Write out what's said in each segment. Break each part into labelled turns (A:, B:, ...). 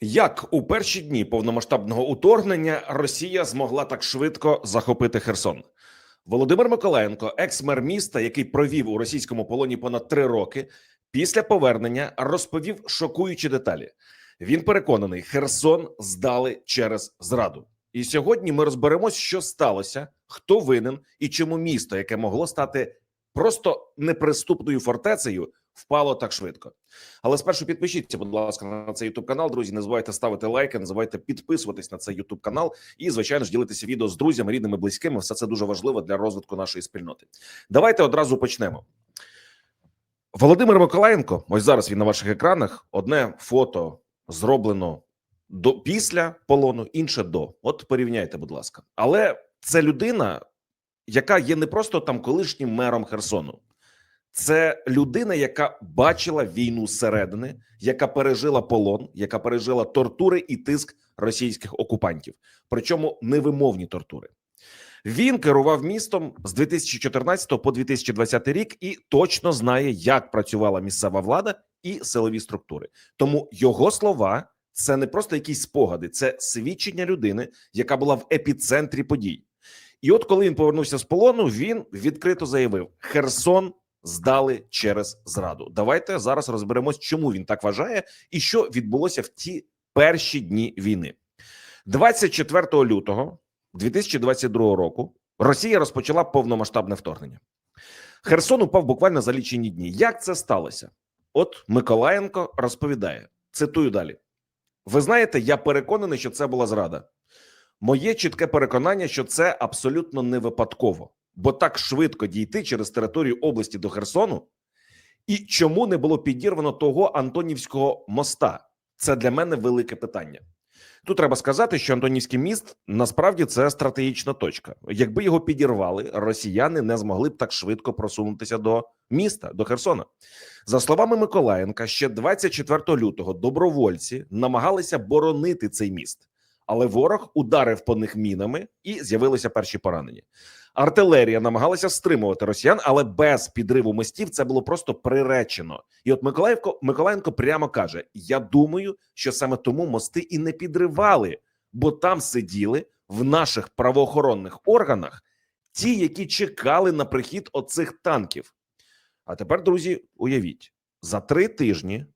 A: Як у перші дні повномасштабного уторгнення Росія змогла так швидко захопити Херсон? Володимир Миколаєнко, екс-мер міста, який провів у російському полоні понад три роки, після повернення розповів шокуючі деталі. Він переконаний, Херсон здали через зраду. І сьогодні ми розберемось, що сталося, хто винен і чому місто, яке могло стати просто неприступною фортецею, впало так швидко. Але спершу підпишіться, будь ласка, на цей youtube канал. Друзі, не забувайте ставити лайки, не забувайте підписуватись на цей youtube канал і, звичайно ж, ділитися відео з друзями, рідними, близькими. Все це дуже важливо для розвитку нашої спільноти. Давайте одразу почнемо. Володимир Миколаєнко, ось зараз він на ваших екранах. Одне фото зроблено до після полону, інше до. От порівняйте, будь ласка. Але це людина, яка є не просто там колишнім мером Херсону. Це людина, яка бачила війну зсередини, яка пережила полон, яка пережила тортури і тиск російських окупантів, причому невимовні тортури. Він керував містом з 2014 по 2020 рік і точно знає, як працювала місцева влада і силові структури. Тому його слова це не просто якісь спогади, це свідчення людини, яка була в епіцентрі подій. І от коли він повернувся з полону, він відкрито заявив: Херсон здали через зраду. Давайте зараз розберемось, чому він так вважає, і що відбулося в ті перші дні війни. 24 лютого 2022 року Росія розпочала повномасштабне вторгнення. Херсон упав буквально за лічені дні. Як це сталося? От Миколаєнко розповідає: цитую далі: ви знаєте, я переконаний, що це була зрада. Моє чітке переконання, що це абсолютно не випадково, бо так швидко дійти через територію області до Херсону, і чому не було підірвано того Антонівського моста? Це для мене велике питання. Тут треба сказати, що Антонівський міст насправді це стратегічна точка. Якби його підірвали, росіяни не змогли б так швидко просунутися до міста, до Херсона. За словами Миколаєнка, ще 24 лютого добровольці намагалися боронити цей міст, але ворог ударив по них мінами і з'явилися перші поранені. Артилерія намагалася стримувати росіян, але без підриву мостів це було просто приречено. І от Миколаївко Миколаєнко прямо каже: Я думаю, що саме тому мости і не підривали, бо там сиділи в наших правоохоронних органах ті, які чекали на прихід оцих танків. А тепер, друзі, уявіть, за три тижні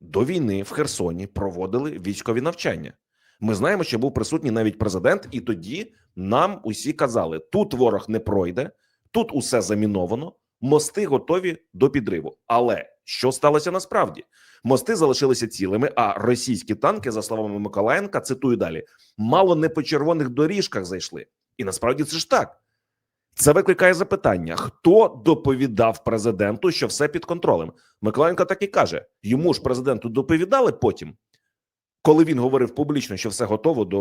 A: до війни в Херсоні проводили військові навчання. Ми знаємо, що був присутній навіть президент, і тоді нам усі казали: тут ворог не пройде, тут усе заміновано, мости готові до підриву. Але що сталося насправді? Мости залишилися цілими. А російські танки, за словами Миколаєнка, цитую далі, мало не по червоних доріжках зайшли. І насправді це ж так. Це викликає запитання: хто доповідав президенту, що все під контролем? Миколаєнко так і каже: йому ж президенту доповідали потім, коли він говорив публічно, що все готово до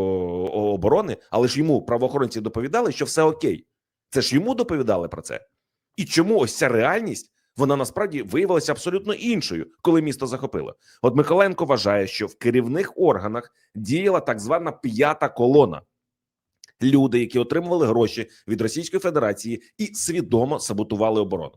A: оборони, але ж йому правоохоронці доповідали, що все окей. Це ж йому доповідали про це. І чому ось ця реальність вона насправді виявилася абсолютно іншою, коли місто захопило? От Миколаєнко вважає, що в керівних органах діяла так звана п'ята колона. Люди, які отримували гроші від Російської Федерації і свідомо саботували оборону.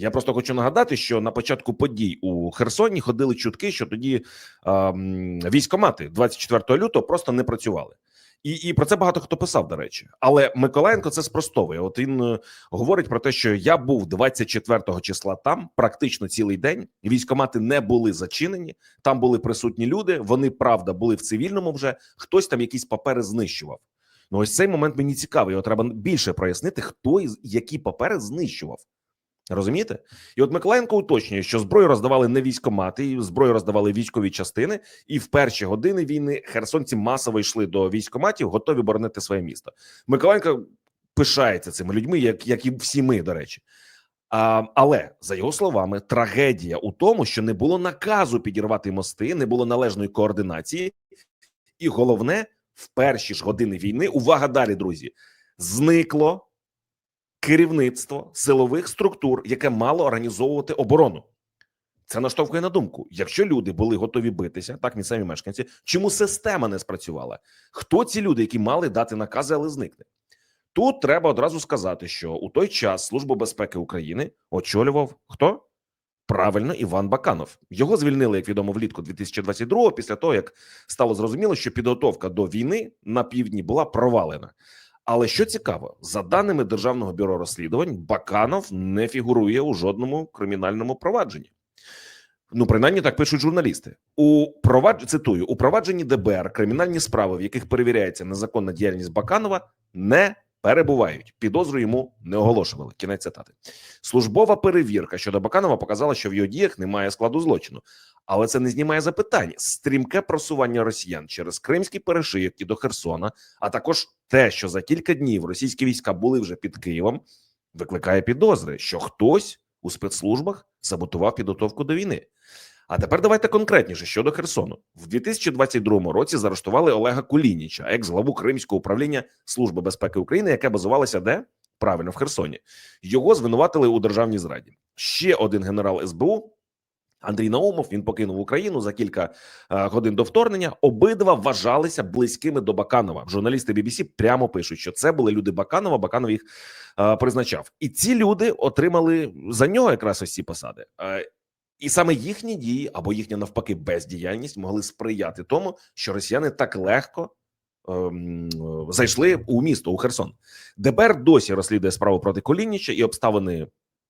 A: Я просто хочу нагадати, що на початку подій у Херсоні ходили чутки, що тоді ем, військомати 24 лютого просто не працювали. І і про це багато хто писав, до речі. Але Миколаєнко це спростовує. От він е, говорить про те, що я був 24 числа там, практично цілий день. Військомати не були зачинені, там були присутні люди. Вони правда були в цивільному. Вже хтось там якісь папери знищував. Ну, ось цей момент мені цікавий. Його треба більше прояснити, хто і які папери знищував. Розумієте? І от Миколаєнко уточнює, що зброю роздавали не військомати, зброю роздавали військові частини. І в перші години війни херсонці масово йшли до військоматів, готові боронити своє місто. Миколаєнко пишається цими людьми, як як і всі ми, до речі. А, Але за його словами, трагедія у тому, що не було наказу підірвати мости, не було належної координації, і головне, в перші ж години війни увага далі, друзі, зникло керівництво силових структур, яке мало організовувати оборону. Це наштовхує на думку: якщо люди були готові битися, так місцеві мешканці, чому система не спрацювала? Хто ці люди, які мали дати накази, але зникне? Тут треба одразу сказати, що у той час Службу безпеки України очолював хто? Правильно, Іван Баканов. Його звільнили, як відомо, влітку 2022-го, після того, як стало зрозуміло, що підготовка до війни на півдні була провалена. Але що цікаво, за даними Державного бюро розслідувань, Баканов не фігурує у жодному кримінальному провадженні. Ну, принаймні так пишуть журналісти. У провадж... цитую у провадженні ДБР кримінальні справи, в яких перевіряється незаконна діяльність Баканова, не перебувають. Підозру йому не оголошували. Кінець цитати. Службова перевірка щодо Баканова показала, що в його діях немає складу злочину, але це не знімає запитань. Стрімке просування росіян через кримський перешийок і до Херсона, а також те, що за кілька днів російські війська були вже під Києвом, викликає підозри, що хтось у спецслужбах саботував підготовку до війни. А тепер давайте конкретніше щодо Херсону. В 2022 році заарештували Олега Кулініча, екс-главу Кримського управління Служби безпеки України, яке базувалося де правильно в Херсоні. Його звинуватили у державній зраді. Ще один генерал СБУ. Андрій Наумов він покинув Україну за кілька е, годин до вторгнення. Обидва вважалися близькими до Баканова. Журналісти BBC прямо пишуть, що це були люди Баканова. Баканов їх е, призначав, і ці люди отримали за нього якраз ось ці посади. Е, і саме їхні дії або їхня навпаки бездіяльність могли сприяти тому, що росіяни так легко ем, зайшли у місто у Херсон. ДБР досі розслідує справу проти Колініча і обставини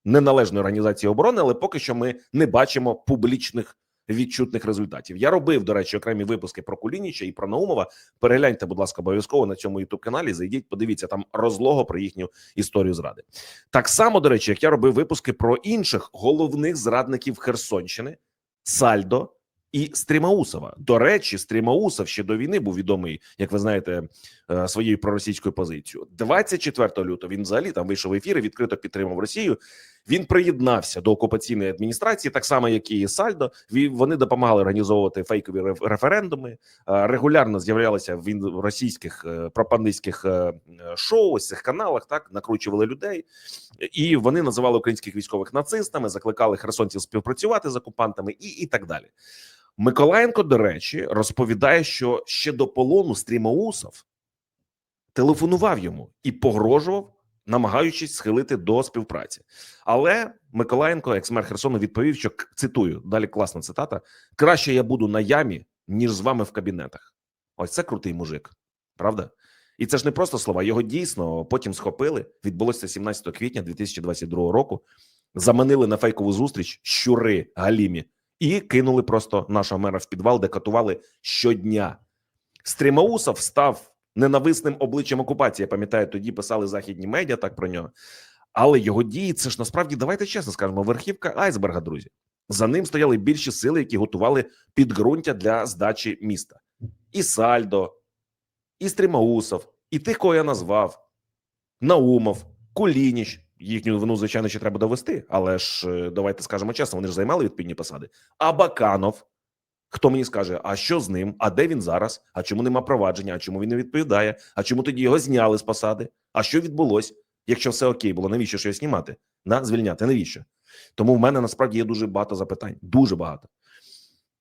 A: неналежної організації оборони, але поки що ми не бачимо публічних відчутних результатів. Я робив, до речі, окремі випуски про Кулініча і про Наумова. Перегляньте, будь ласка, обов'язково на цьому youtube каналі. Зайдіть, подивіться там розлого про їхню історію зради. Так само, до речі, як я робив випуски про інших головних зрадників Херсонщини, Сальдо. І Стрімаусова. До речі, Стрімаусов ще до війни був відомий, як ви знаєте, е, своєю проросійською позицією. 24 лютого він взагалі там вийшов в ефір і відкрито підтримав Росію. Він приєднався до окупаційної адміністрації, так само як і Сальдо. Вони допомагали організовувати фейкові реф- референдуми. е, Регулярно з'являлися в російських е, пропагандистських е, шоу, цих каналах. Так накручували людей, і вони називали українських військових нацистами, закликали херсонців співпрацювати з окупантами, і, і так далі. Миколаєнко, до речі, розповідає, що ще до полону Стрімаусов телефонував йому і погрожував, намагаючись схилити до співпраці. Але Миколаєнко, екс-мер Херсону, відповів, що цитую далі класна цитата: краще я буду на ямі, ніж з вами в кабінетах. Ось це крутий мужик, правда? І це ж не просто слова. Його дійсно потім схопили. Відбулося 17 квітня 2022 року. Заманили на фейкову зустріч щури Галімі і кинули просто нашого мера в підвал, де катували щодня. Стрімаусов став ненависним обличчям окупації. Я пам'ятаю, тоді писали західні медіа так про нього. Але його дії це ж насправді давайте чесно скажемо, верхівка айсберга, друзі. За ним стояли більші сили, які готували підґрунтя для здачі міста. І Сальдо, і Стрімаусов, і тих, кого я назвав, Наумов, Кулініч. Їхню вину, звичайно, ще треба довести, але ж е, давайте скажемо чесно, вони ж займали відповідні посади. А Баканов, хто мені скаже, а що з ним? А де він зараз? А чому нема провадження? А чому він не відповідає? А чому тоді його зняли з посади? А що відбулось? Якщо все окей було, навіщо його знімати? На звільняти? Навіщо? Тому в мене насправді є дуже багато запитань. Дуже багато.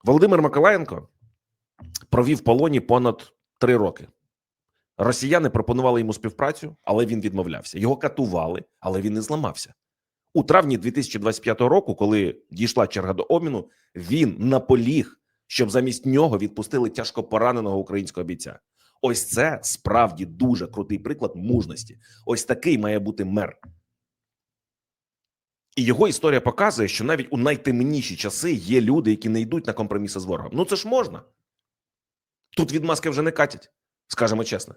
A: Володимир Миколаєнко провів полоні понад три роки. Росіяни пропонували йому співпрацю, але він відмовлявся. Його катували, але він не зламався. У травні 2025 року, коли дійшла черга до обміну, він наполіг, щоб замість нього відпустили тяжко пораненого українського бійця. Ось це справді дуже крутий приклад мужності. Ось такий має бути мер. І його історія показує, що навіть у найтемніші часи є люди, які не йдуть на компроміси з ворогом. Ну це ж можна. Тут відмазки вже не катять, скажемо чесно.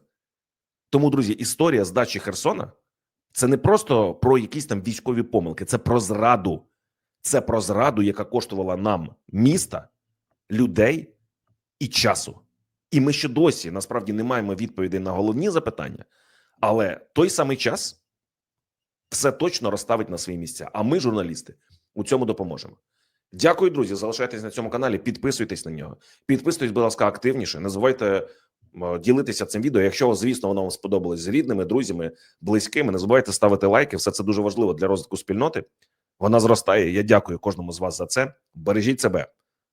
A: Тому, друзі, історія здачі Херсона це не просто про якісь там військові помилки, це про зраду. Це про зраду, яка коштувала нам міста, людей і часу. І ми ще досі насправді не маємо відповідей на головні запитання, але той самий час все точно розставить на свої місця. А ми, журналісти, у цьому допоможемо. Дякую, друзі. Залишайтесь на цьому каналі, підписуйтесь на нього. Підписуйтесь, будь ласка, активніше. Не забувайте ділитися цим відео. Якщо, звісно, воно вам сподобалось з рідними, друзями, близькими. Не забувайте ставити лайки. Все це дуже важливо для розвитку спільноти. Вона зростає. Я дякую кожному з вас за це. Бережіть себе.